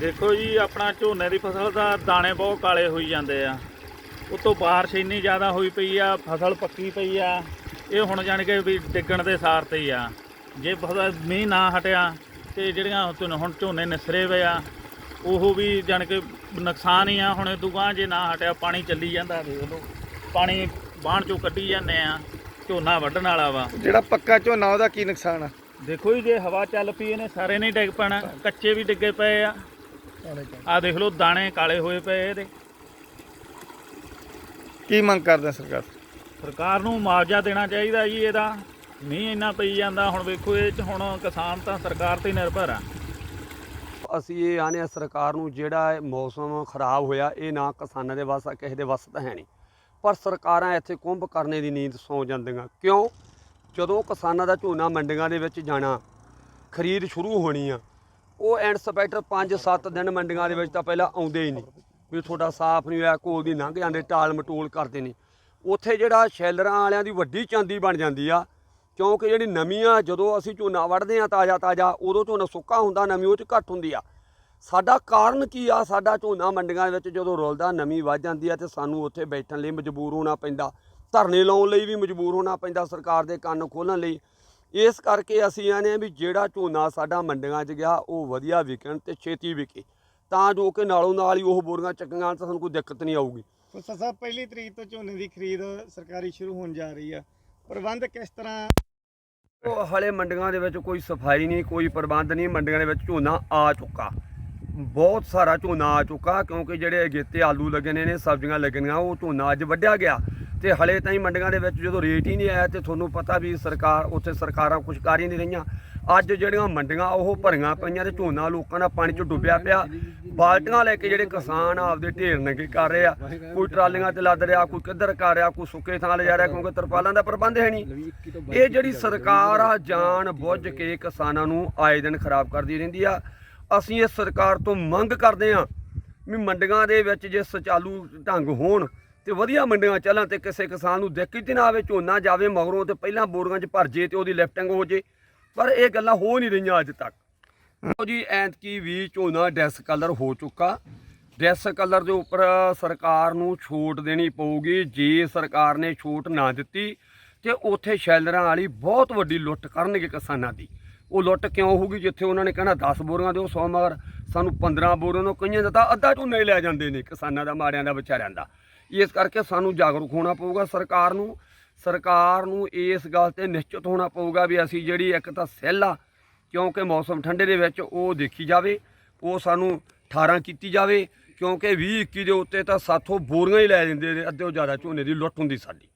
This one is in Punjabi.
ਦੇਖੋ ਜੀ ਆਪਣਾ ਝੋਨੇ ਦੀ ਫਸਲ ਦਾ ਦਾਣੇ ਬਹੁਤ ਕਾਲੇ ਹੋਈ ਜਾਂਦੇ ਆ। ਉਤੋਂ ਬਾਰਿਸ਼ ਇੰਨੀ ਜ਼ਿਆਦਾ ਹੋਈ ਪਈ ਆ ਫਸਲ ਪੱਕੀ ਪਈ ਆ। ਇਹ ਹੁਣ ਜਾਣ ਕੇ ਵੀ ਡਿੱਗਣ ਦੇ ਸਾਰ ਤੇ ਹੀ ਆ। ਜੇ ਫਸਲ ਮੀਂਹ ਨਾ ਹਟਿਆ ਤੇ ਜਿਹੜੀਆਂ ਹੁਣ ਹੁਣ ਝੋਨੇ ਨਿਸਰੇ ਹੋਏ ਆ ਉਹ ਵੀ ਜਾਣ ਕੇ ਨੁਕਸਾਨ ਹੀ ਆ। ਹੁਣ ਇਹ ਗਾਂਹ ਜੇ ਨਾ ਹਟਿਆ ਪਾਣੀ ਚੱਲੀ ਜਾਂਦਾ ਦੇਖ ਲਓ। ਪਾਣੀ ਬਾਣ ਚੋਂ ਕੱਢੀ ਜਾਂਦੇ ਆ ਝੋਨਾ ਵੱਢਣ ਵਾਲਾ ਵਾ। ਜਿਹੜਾ ਪੱਕਾ ਝੋਨਾ ਉਹਦਾ ਕੀ ਨੁਕਸਾਨ ਆ? ਦੇਖੋ ਜੀ ਜੇ ਹਵਾ ਚੱਲ ਪਈ ਇਹਨੇ ਸਾਰੇ ਨਹੀਂ ਡਿੱਗ ਪੈਣਾ ਕੱਚੇ ਵੀ ਡਿੱਗੇ ਪਏ ਆ। ਆ ਦੇਖ ਲਓ ਦਾਣੇ ਕਾਲੇ ਹੋਏ ਪਏ ਇਹਦੇ। ਕੀ ਮੰਗ ਕਰਦੇ ਆ ਸਰਕਾਰ? ਸਰਕਾਰ ਨੂੰ ਮੁਆਵਜ਼ਾ ਦੇਣਾ ਚਾਹੀਦਾ ਜੀ ਇਹਦਾ। ਮੀਂਹ ਇੰਨਾ ਪਈ ਜਾਂਦਾ ਹੁਣ ਵੇਖੋ ਇਹ ਚ ਹੁਣ ਕਿਸਾਨ ਤਾਂ ਸਰਕਾਰ ਤੇ ਹੀ ਨਿਰਭਰ ਆ। ਅਸੀਂ ਇਹ ਆਨੇ ਆ ਸਰਕਾਰ ਨੂੰ ਜਿਹੜਾ ਇਹ ਮੌਸਮ ਖਰਾਬ ਹੋਇਆ ਇਹ ਨਾ ਕਿਸਾਨਾਂ ਦੇ ਵੱਸ ਆ ਕਿਸੇ ਦੇ ਵੱਸ ਤਾਂ ਹੈ ਨਹੀਂ। ਪਰ ਸਰਕਾਰਾਂ ਇੱਥੇ ਕੁੰਭ ਕਰਨੇ ਦੀ ਨੀਂਦ ਸੌ ਜਾਂਦੀਆਂ। ਕਿਉਂ? ਜਦੋਂ ਕਿਸਾਨਾਂ ਦਾ ਝੋਨਾ ਮੰਡੀਆਂ ਦੇ ਵਿੱਚ ਜਾਣਾ ਖਰੀਦ ਸ਼ੁਰੂ ਹੋਣੀ ਆ ਉਹ ਐਂਡ ਸਪੈਕਟਰ 5-7 ਦਿਨ ਮੰਡੀਆਂ ਦੇ ਵਿੱਚ ਤਾਂ ਪਹਿਲਾਂ ਆਉਂਦੇ ਹੀ ਨਹੀਂ। ਵੀ ਤੁਹਾਡਾ ਸਾਫ਼ ਨਹੀਂ ਹੋਇਆ ਕੋਲ ਦੀ ਲੰਘ ਜਾਂਦੇ, ਟਾਲ ਮਟੋਲ ਕਰਦੇ ਨੇ। ਉੱਥੇ ਜਿਹੜਾ ਸ਼ੈਲਰਾਂ ਵਾਲਿਆਂ ਦੀ ਵੱਡੀ ਚਾਂਦੀ ਬਣ ਜਾਂਦੀ ਆ, ਕਿਉਂਕਿ ਜਿਹੜੀ ਨਮੀ ਆ ਜਦੋਂ ਅਸੀਂ ਝੋਨਾ ਵੱਢਦੇ ਆ ਤਾਜ਼ਾ ਤਾਜ਼ਾ ਉਦੋਂ ਝੋਨਾ ਸੁੱਕਾ ਹੁੰਦਾ ਨਮੀ ਉਹ ਚ ਘੱਟ ਹੁੰਦੀ ਆ। ਸਾਡਾ ਕਾਰਨ ਕੀ ਆ? ਸਾਡਾ ਝੋਨਾ ਮੰਡੀਆਂ ਦੇ ਵਿੱਚ ਜਦੋਂ ਰੁਲਦਾ ਨਮੀ ਵੱਧ ਜਾਂਦੀ ਆ ਤੇ ਸਾਨੂੰ ਉੱਥੇ ਬੈਠਣ ਲਈ ਮਜਬੂਰ ਹੋਣਾ ਪੈਂਦਾ। ਧਰਨੇ ਲਾਉਣ ਲਈ ਵੀ ਮਜਬੂਰ ਹੋਣਾ ਪੈਂਦਾ ਸਰਕਾਰ ਦੇ ਕੰਨ ਖੋਲਣ ਲਈ। ਇਸ ਕਰਕੇ ਅਸੀਂ ਆਨੇ ਆ ਵੀ ਜਿਹੜਾ ਝੋਨਾ ਸਾਡਾ ਮੰਡੀਆਂ 'ਚ ਗਿਆ ਉਹ ਵਧੀਆ ਵਿਕਣ ਤੇ ਛੇਤੀ ਵਿਕੇ। ਤਾਂ ਜੋ ਕਿ ਨਾਲੋਂ ਨਾਲ ਹੀ ਉਹ ਬੋਰੀਆਂ ਚੱਕੀਆਂ ਤਾਂ ਸਾਨੂੰ ਕੋਈ ਦਿੱਕਤ ਨਹੀਂ ਆਊਗੀ। ਫਸਲ ਸਾਹਿਬ ਪਹਿਲੀ ਤਰੀਕ ਤੋਂ ਝੋਨੇ ਦੀ ਖਰੀਦ ਸਰਕਾਰੀ ਸ਼ੁਰੂ ਹੋਣ ਜਾ ਰਹੀ ਆ। ਪ੍ਰਬੰਧ ਕਿਸ ਤਰ੍ਹਾਂ? ਉਹ ਹਲੇ ਮੰਡੀਆਂ ਦੇ ਵਿੱਚ ਕੋਈ ਸਫ਼ਾਈ ਨਹੀਂ ਕੋਈ ਪ੍ਰਬੰਧ ਨਹੀਂ ਮੰਡੀਆਂ ਦੇ ਵਿੱਚ ਝੋਨਾ ਆ ਚੁੱਕਾ। ਬਹੁਤ ਸਾਰਾ ਝੋਨਾ ਆ ਚੁੱਕਾ ਕਿਉਂਕਿ ਜਿਹੜੇ ਅਗੇਤੇ ਆਲੂ ਲੱਗਣੇ ਨੇ ਸਬਜ਼ੀਆਂ ਲੱਗਣੀਆਂ ਉਹ ਝੋਨਾ ਅੱਜ ਵੱਢਿਆ ਗਿਆ। ਤੇ ਹਲੇ ਤਾਈਂ ਮੰਡੀਆਂ ਦੇ ਵਿੱਚ ਜਦੋਂ ਰੇਟ ਹੀ ਨਹੀਂ ਆਇਆ ਤੇ ਤੁਹਾਨੂੰ ਪਤਾ ਵੀ ਸਰਕਾਰ, ਉੱਥੇ ਸਰਕਾਰਾਂ ਕੁਝ ਕਰ ਹੀ ਨਹੀਂ ਰਹੀਆਂ। ਅੱਜ ਜਿਹੜੀਆਂ ਮੰਡੀਆਂ ਉਹ ਭਰੀਆਂ ਪਈਆਂ ਤੇ ਝੋਨਾ ਲੋਕਾਂ ਦਾ ਪਾਣੀ 'ਚ ਡੁੱਬਿਆ ਪਿਆ। ਬਾਲਟੀਆਂ ਲੈ ਕੇ ਜਿਹੜੇ ਕਿਸਾਨ ਆਪਦੇ ਢੇਰ ਨੰਗੇ ਕਰ ਰਹੇ ਆ। ਕੋਈ ਟਰਾਲੀਆਂ ਤੇ ਲੱਦ ਰਿਹਾ, ਕੋਈ ਕਿੱਧਰ ਕਰ ਰਿਹਾ, ਕੋਈ ਸੁੱਕੇ ਥਾਂ ਲਿਜਾ ਰਿਹਾ ਕਿਉਂਕਿ ਤਰਪਾਲਾਂ ਦਾ ਪ੍ਰਬੰਧ ਹੈ ਨਹੀਂ। ਇਹ ਜਿਹੜੀ ਸਰਕਾਰ ਆ, ਜਾਣ ਬੁੱਝ ਕੇ ਕਿਸਾਨਾਂ ਨੂੰ ਆਏ ਦਿਨ ਖਰਾਬ ਕਰਦੀ ਰਹਿੰਦੀ ਆ। ਅਸੀਂ ਇਸ ਸਰਕਾਰ ਤੋਂ ਮੰਗ ਕਰਦੇ ਆ ਵੀ ਮੰਡੀਆਂ ਦੇ ਵਿੱਚ ਜੇ ਸੁਚਾਲੂ ਢੰਗ ਹੋਣ ਤੇ ਵਧੀਆ ਮੰਡੀਆਂ ਚੱਲਣ ਤੇ ਕਿਸੇ ਕਿਸਾਨ ਨੂੰ ਦਿੱਕਤ ਨਾ ਆਵੇ, ਝੋਨਾ ਜਾਵੇ ਮਗਰੋਂ ਤੇ ਪਹਿਲਾਂ ਬੋਰੀਆਂ 'ਚ ਭਰ ਜੇ ਤੇ ਉਹਦੀ ਲਿਫਟਿੰਗ ਹੋ ਜੇ। ਪਰ ਇਹ ਗੱਲਾਂ ਹੋ ਨਹੀਂ ਰਹੀਆਂ ਅੱਜ ਤੱਕ। ਲਓ ਜੀ, ਐਂਤਕੀ ਵੀ ਝੋਨਾ ਡੈਸ ਕਲਰ ਹੋ ਚੁੱਕਾ। ਡੈਸ ਕਲਰ ਦੇ ਉੱਪਰ ਸਰਕਾਰ ਨੂੰ ਛੋਟ ਦੇਣੀ ਪਊਗੀ। ਜੇ ਸਰਕਾਰ ਨੇ ਛੋਟ ਨਾ ਦਿੱਤੀ, ਤੇ ਉੱਥੇ ਸ਼ੈਲਰਾਂ ਵਾਲੀ ਬਹੁਤ ਵੱਡੀ ਲੁੱਟ ਕਰਨਗੇ ਕਿਸਾਨਾਂ ਦੀ। ਉਹ ਲੁੱਟ ਕਿਉਂ ਹੋਊਗੀ? ਜਿੱਥੇ ਉਹਨਾਂ ਨੇ ਕਹਿਣਾ 10 ਬੋਰੀਆਂ ਦਿਓ 100 ਮਗਰ ਸਾਨੂੰ 15 ਬੋਰੀਆਂ ਨੂੰ ਕਈਆਂ ਦਾ ਤਾਂ ਅੱਧਾ ਝੋਨਾ ਹੀ ਲੈ ਜਾਂਦੇ ਨੇ ਕਿਸਾਨਾਂ ਦਾ, ਮਾੜਿਆਂ ਦਾ, ਵਿਚਾਰਿਆਂ ਦਾ। ਇਸ ਕਰਕੇ ਸਾਨੂੰ ਜਾਗਰੂਕ ਹੋਣਾ ਪਊਗਾ ਸਰਕਾਰ ਨੂੰ ਸਰਕਾਰ ਨੂੰ ਇਸ ਗੱਲ ਤੇ ਨਿਸ਼ਚਿਤ ਹੋਣਾ ਪਊਗਾ ਵੀ ਅਸੀਂ ਜਿਹੜੀ ਇੱਕ ਤਾਂ ਸੈੱਲ ਆ, ਕਿਉਂਕਿ ਮੌਸਮ ਠੰਡੇ ਦੇ ਵਿੱਚ ਉਹ ਦੇਖੀ ਜਾਵੇ, ਉਹ ਸਾਨੂੰ 18 ਕੀਤੀ ਜਾਵੇ, ਕਿਉਂਕਿ 20 21 ਦੇ ਉੱਤੇ ਤਾਂ ਸਾਥੋਂ ਬੋਰੀਆਂ ਹੀ ਲੈ ਜਾਂਦੇ ਨੇ, ਅੱਧੇ ਤੋਂ ਜ਼ਿਆਦਾ ਝੋਨੇ ਦੀ ਲੁੱਟ ਹੁੰਦੀ ਸਾਡੀ।